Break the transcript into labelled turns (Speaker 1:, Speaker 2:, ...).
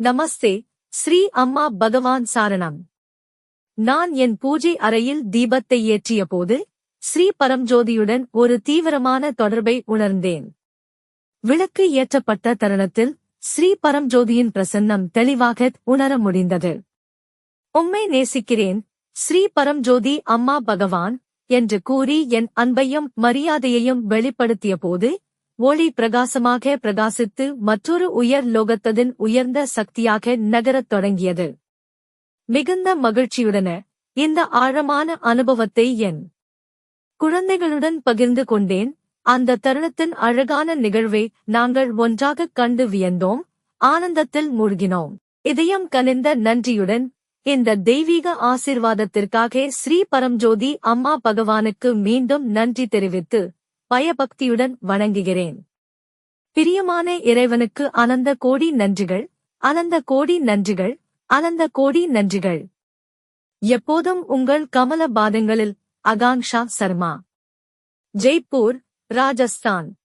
Speaker 1: நமஸ்தே ஸ்ரீ அம்மா பகவான் சாரணம். நான் என் பூஜை அறையில் தீபத்தை ஏற்றிய போது ஸ்ரீ பரம்ஜோதியுடன் ஒரு தீவிரமான தொடர்பை உணர்ந்தேன். விளக்கு ஏற்றப்பட்ட தருணத்தில் ஸ்ரீ பரம்ஜோதியின் பிரசன்னம் தெளிவாக உணர முடிந்தது. உம்மை நேசிக்கிறேன் ஸ்ரீ பரம்ஜோதி அம்மா பகவான் என்று கூறி என் அன்பையும் மரியாதையையும் வெளிப்படுத்திய போது ஒளி பிரகாசமாக பிரகாசித்து மற்றொரு உயர் லோகத்ததின் உயர்ந்த சக்தியாக நகரத் தொடங்கியது. மிகுந்த மகிழ்ச்சியுடன இந்த ஆழமான அனுபவத்தை என் குழந்தைகளுடன் பகிர்ந்து கொண்டேன். அந்த தருணத்தின் அழகான நிகழ்வை நாங்கள் ஒன்றாகக் கண்டு வியந்தோம் ஆனந்தத்தில் மூழ்கினோம். இதயம் கனிந்த நன்றியுடன் இந்த தெய்வீக ஆசிர்வாதத்திற்காக ஸ்ரீ பரம்ஜோதி அம்மா பகவானுக்கு மீண்டும் நன்றி தெரிவித்து பயபக்தியுடன் வணங்குகிறேன். பிரியமான இறைவனுக்கு அனந்த கோடி நன்றிகள் அனந்த கோடி நன்றிகள் அனந்த கோடி நன்றிகள். எப்போதும் உங்கள் கமல பாதங்களில் அகாங்ஷா சர்மா. ஜெய்ப்பூர் ராஜஸ்தான்.